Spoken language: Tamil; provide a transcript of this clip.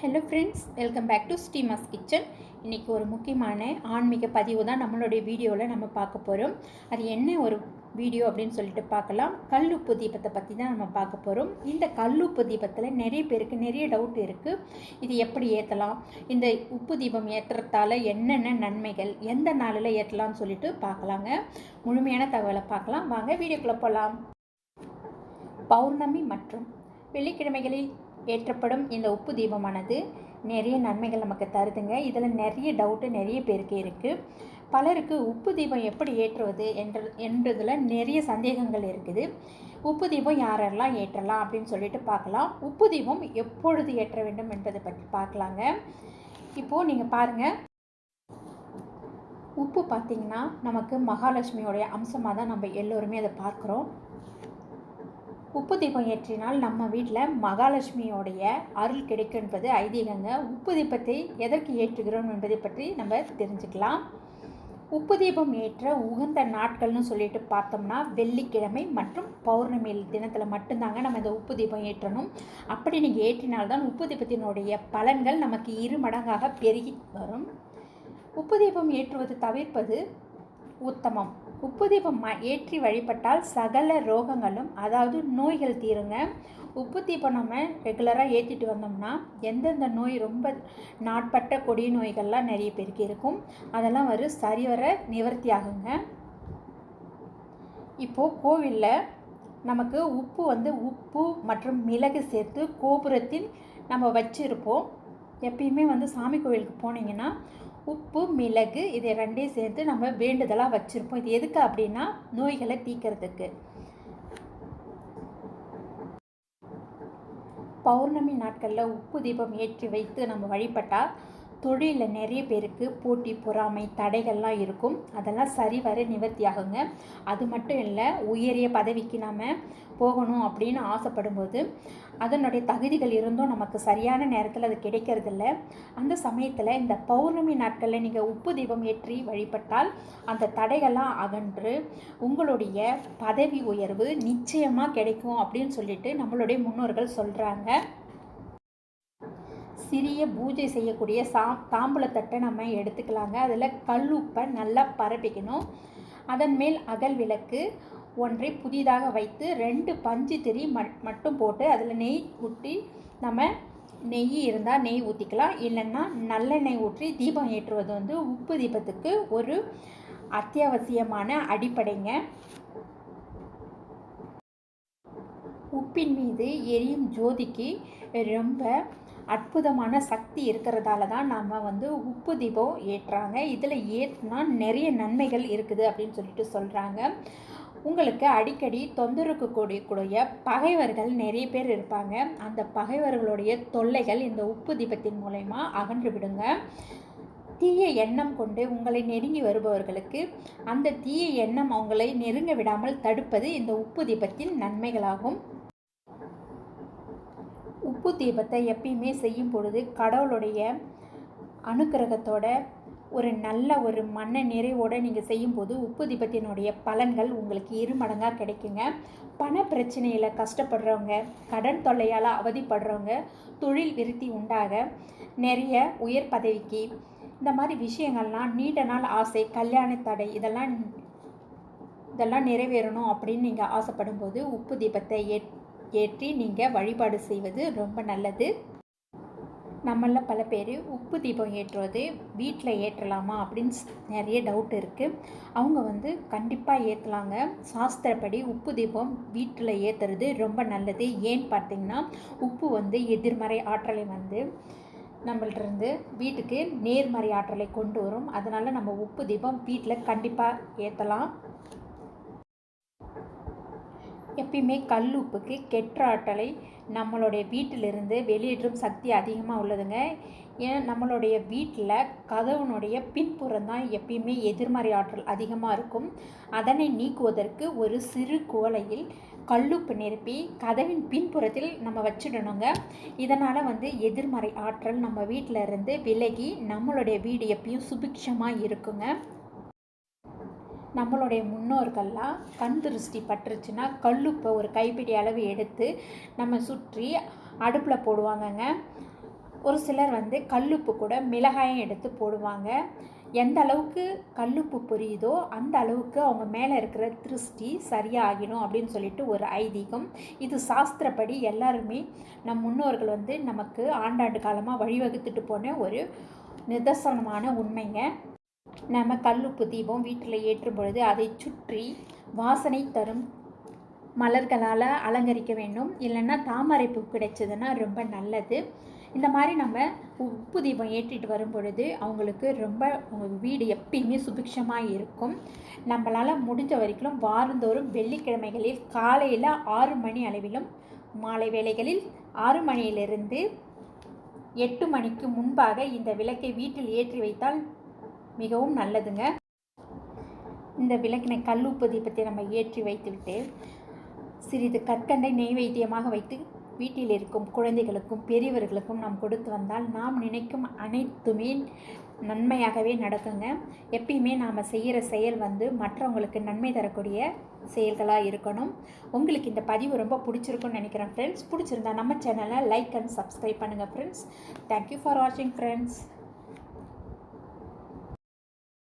Hello friends welcome back to ஸ்டீமாஸ் kitchen இன்றைக்கி ஒரு முக்கியமான ஆன்மீக பதிவு தான் நம்மளுடைய வீடியோவில் நம்ம பார்க்க போகிறோம் அது என்ன ஒரு வீடியோ அப்படின்னு சொல்லிட்டு பார்க்கலாம். கல்லுப்பு தீபத்தை பற்றி தான் நம்ம பார்க்க போகிறோம் இந்த கல்லுப்பு தீபத்தில் நிறைய பேருக்கு நிறைய டவுட் இருக்குது இது எப்படி ஏற்றலாம் இந்த உப்பு தீபம் ஏற்றுறதால என்னென்ன நன்மைகள்? எந்த நாளில் ஏற்றலாம்னு சொல்லிட்டு பார்க்கலாங்க. முழுமையான தகவலை பார்க்கலாம். வாங்க வீடியோக்குள்ளே போகலாம் பௌர்ணமி மற்றும் வெள்ளிக்கிழமைகளில் ஏற்றப்படும் இந்த உப்பு தீபமானது நிறைய நன்மைகள் நமக்கு தருதுங்க. இதில் நிறைய டவுட்டு நிறைய பேருக்கு இருக்குது பலருக்கு உப்பு தீபம் எப்படி ஏற்றுவது என்ற என்றதில் நிறைய சந்தேகங்கள் இருக்குது. உப்பு தீபம் யாரெல்லாம் ஏற்றலாம் அப்படின்னு சொல்லிட்டு பார்க்கலாம். உப்பு தீபம் எப்பொழுது ஏற்ற வேண்டும் என்பதை பற்றி பார்க்கலாங்க. இப்போது நீங்கள் பாருங்கள் உப்பு பார்த்திங்கன்னா நமக்கு மகாலட்சுமியோடைய அம்சமாக தான் நம்ம எல்லோருமே அதை பார்க்குறோம். உப்பு தீபம் ஏற்றினால் நம்ம வீட்டில் மகாலட்சுமியோடைய அருள் கிடைக்கும் என்பது ஐதீகங்க. உப்பு தீபத்தை எதற்கு ஏற்றுகிறோம் என்பதை பற்றி நம்ம தெரிஞ்சுக்கலாம். உப்பு தீபம் ஏற்ற உகந்த நாட்கள்னு சொல்லிட்டு பார்த்தோம்னா வெள்ளிக்கிழமை மற்றும் பௌர்ணமி தினத்தில் மட்டும்தாங்க நம்ம இந்த உப்பு தீபம் ஏற்றணும். அப்படி நீங்கள் ஏற்றினால்தான் உப்பு தீபத்தினுடைய பலன்கள் நமக்கு இரு மடங்காக பெருகி வரும். உப்பு தீபம் ஏற்றுவது தவிர்ப்பது உத்தமம். உப்பு தீபம் ஏற்றி வழிபட்டால் சகல ரோகங்களும் அதாவது நோய்கள் தீருங்க. உப்பு தீபம் நம்ம ரெகுலராக ஏற்றிட்டு வந்தோம்னா எந்தெந்த நோய் ரொம்ப நாட்பட்ட கொடிய நோய்கள்லாம் நிறைய பேருக்கு இருக்கும். அதெல்லாம் வரும் சரிவர நிவர்த்தி ஆகுங்க இப்போது கோவிலில் நமக்கு உப்பு வந்து உப்பு மற்றும் மிளகு சேர்த்து கோபுரத்தில் நம்ம வச்சுருப்போம். எப்பயுமே வந்து சாமி கோவிலுக்கு போனீங்கன்னா உப்பு மிளகு இதை ரெண்டையும் சேர்த்து நம்ம வேண்டுதலாக வச்சுருப்போம். இது எதுக்கு அப்படின்னா நோய்களை தீக்கிறதுக்கு பௌர்ணமி நாட்களில் உப்பு தீபம் ஏற்றி வைத்து நம்ம வழிபட்டால் தொழிலில் நிறைய பேருக்கு போட்டி பொறாமை தடைகள்லாம் இருக்கும். அதெல்லாம் சரிவர நிவர்த்தி ஆகுங்க அது மட்டும் இல்லை உயரிய பதவிக்கு நாம் போகணும் அப்படின்னு ஆசைப்படும்போது அதனுடைய தகுதிகள் இருந்தும் நமக்கு சரியான நேரத்தில் அது கிடைக்கிறதில்ல. அந்த சமயத்தில் இந்த பௌர்ணமி நாட்களில் நீங்கள் உப்பு தீபம் ஏற்றி வழிபட்டால் அந்த தடைகள்லாம் அகன்று உங்களுடைய பதவி உயர்வு நிச்சயமாக கிடைக்கும் அப்படின்னு சொல்லிட்டு நம்மளுடைய முன்னோர்கள் சொல்கிறாங்க சிறிய பூஜை செய்யக்கூடிய சா தாம்பூலத்தட்டை நம்ம எடுத்துக்கலாங்க. அதில் கல்லுப்பை நல்லா பரப்பிக்கணும். அதன் மேல் அகல் விளக்கு ஒன்றை புதிதாக வைத்து ரெண்டு பஞ்சு திரி மட்டும் போட்டு அதில் நெய் ஊற்றி நம்ம நெய் இருந்தால் நெய் ஊற்றிக்கலாம் இல்லைன்னா நல்லெண்ணெய் ஊற்றி தீபம் ஏற்றுவது வந்து உப்பு தீபத்துக்கு ஒரு அத்தியாவசியமான அடிப்படைங்க. உப்பின் மீது எரியும் ஜோதிக்கு ரொம்ப அற்புதமான சக்தி இருக்கிறதால தான் நம்ம வந்து உப்பு தீபம் ஏற்றுறாங்க. இதில் ஏற்றினா நிறைய நன்மைகள் இருக்குது அப்படின்னு சொல்லிட்டு சொல்கிறாங்க உங்களுக்கு அடிக்கடி தொந்தரவுக்கு கூடிய கூடிய பகைவர்கள் நிறைய பேர் இருப்பாங்க. அந்த பகைவர்களுடைய தொல்லைகள் இந்த உப்பு தீபத்தின் மூலயமா அகன்று விடுங்க. தீய எண்ணம் கொண்டு உங்களை நெருங்கி வருபவர்களுக்கு அந்த தீய எண்ணம் அவங்களை நெருங்க விடாமல் தடுப்பது இந்த உப்பு தீபத்தின் நன்மைகளாகும். உப்பு தீபத்தை எப்பயுமே செய்யும் பொழுது கடவுளுடைய அனுக்கிரகத்தோட ஒரு நல்ல ஒரு மன நிறைவோடு நீங்கள் செய்யும்போது உப்பு தீபத்தினுடைய பலன்கள் உங்களுக்கு இரு மடங்காக கிடைக்குங்க. பண பிரச்சனையில் கஷ்டப்படுறவங்க கடன் தொல்லையால் அவதிப்படுறவங்க தொழில் விருத்தி உண்டாக நிறைய உயர் பதவிக்கு இந்த மாதிரி விஷயங்கள்லாம் நீண்ட நாள் ஆசை கல்யாண தடை இதெல்லாம் இதெல்லாம் நிறைவேறணும் அப்படின்னு நீங்கள் ஆசைப்படும்போது உப்பு தீபத்தை ஏற் ஏற்றி நீங்கள் வழிபாடு செய்வது ரொம்ப நல்லது. நம்மள பல பேர் உப்பு தீபம் ஏற்றுவது வீட்டில் ஏற்றலாமா அப்படின்னு நிறைய டவுட் இருக்குது அவங்க வந்து கண்டிப்பாக ஏற்றலாங்க சாஸ்திரப்படி உப்பு தீபம் வீட்டில் ஏற்றுறது ரொம்ப நல்லது. ஏன்னு பார்த்தீங்கன்னா உப்பு வந்து எதிர்மறை ஆற்றலை வந்து நம்மள்டிருந்து வீட்டுக்கு நேர்மறை ஆற்றலை கொண்டு வரும். அதனால் நம்ம உப்பு தீபம் வீட்டில் கண்டிப்பாக ஏற்றலாம் எப்பயுமே கல் உப்புக்கு கெட்ட ஆற்றலை நம்மளுடைய வீட்டிலிருந்து வெளியேற்றும் சக்தி அதிகமாக உள்ளதுங்க. ஏன்? நம்மளுடைய வீட்டில் கதவுனுடைய பின்புறம் தான் எப்பயுமே எதிர்மறை ஆற்றல் அதிகமாக இருக்கும். அதனை நீக்குவதற்கு ஒரு சிறு குவளையில் கல்லுப்பு நிரப்பி கதவின் பின்புறத்தில் நம்ம வச்சிடணுங்க. இதனால் வந்து எதிர்மறை ஆற்றல் நம்ம வீட்டில் இருந்து விலகி நம்மளுடைய வீடு எப்பயும் சுபிக்ஷமாக இருக்குங்க. நம்மளுடைய முன்னோர்கள்லாம் கண் திருஷ்டி பட்டுருச்சுன்னா கல்லுப்பை ஒரு கைப்பிடி அளவு எடுத்து நம்ம சுற்றி அடுப்பில் போடுவாங்கங்க. ஒரு சிலர் வந்து கல்லுப்பு கூட மிளகாயம் எடுத்து போடுவாங்க. எந்த அளவுக்கு கல்லுப்பு புரியுதோ அந்த அளவுக்கு அவங்க மேலே இருக்கிற திருஷ்டி சரியாகிடும் அப்படின்னு சொல்லிட்டு ஒரு ஐதீகம். இது சாஸ்திரப்படி எல்லாருமே நம் முன்னோர்கள் வந்து நமக்கு ஆண்டாண்டு காலமாக வழிவகுத்துட்டு போன ஒரு நிதர்சனமான உண்மைங்க. நம்ம கல்லுப்பு தீபம் வீட்டில் ஏற்றும் பொழுது அதை சுற்றி வாசனை தரும் மலர்களால் அலங்கரிக்க வேண்டும். இல்லைன்னா தாமரை பூ கிடைச்சதுன்னா ரொம்ப நல்லது. இந்த மாதிரி நம்ம உப்பு தீபம் ஏற்றிட்டு வரும் பொழுது அவங்களுக்கு ரொம்ப வீடு எப்பயுமே சுபிக்ஷமாக இருக்கும். நம்மளால் முடிஞ்ச வரைக்கும் வாரந்தோறும் வெள்ளிக்கிழமைகளில் காலையில் ஆறு மணி அளவிலும் மாலை வேளைகளில் ஆறு மணியிலிருந்து எட்டு மணிக்கு முன்பாக இந்த விளக்கை வீட்டில் ஏற்றி வைத்தால் மிகவும் நல்லதுங்க. இந்த விளக்கினை கல்லுப்பு பற்றி நம்ம ஏற்றி வைத்துவிட்டு சிறிது கற்கண்டை நெய்வேத்தியமாக வைத்து வீட்டில் இருக்கும் குழந்தைகளுக்கும் பெரியவர்களுக்கும் நாம் கொடுத்து வந்தால் நாம் நினைக்கும் அனைத்துமே நன்மையாகவே நடக்குங்க. எப்பயுமே நாம் செய்கிற செயல் வந்து மற்றவங்களுக்கு நன்மை தரக்கூடிய செயல்களாக இருக்கணும். உங்களுக்கு இந்த பதிவு ரொம்ப பிடிச்சிருக்குன்னு நினைக்கிறேன் ஃப்ரெண்ட்ஸ் பிடிச்சிருந்தா நம்ம சேனலை லைக் அண்ட் சப்ஸ்கிரைப் பண்ணுங்கள் ஃப்ரெண்ட்ஸ் தேங்க்யூ ஃபார் வாட்சிங் ஃப்ரெண்ட்ஸ்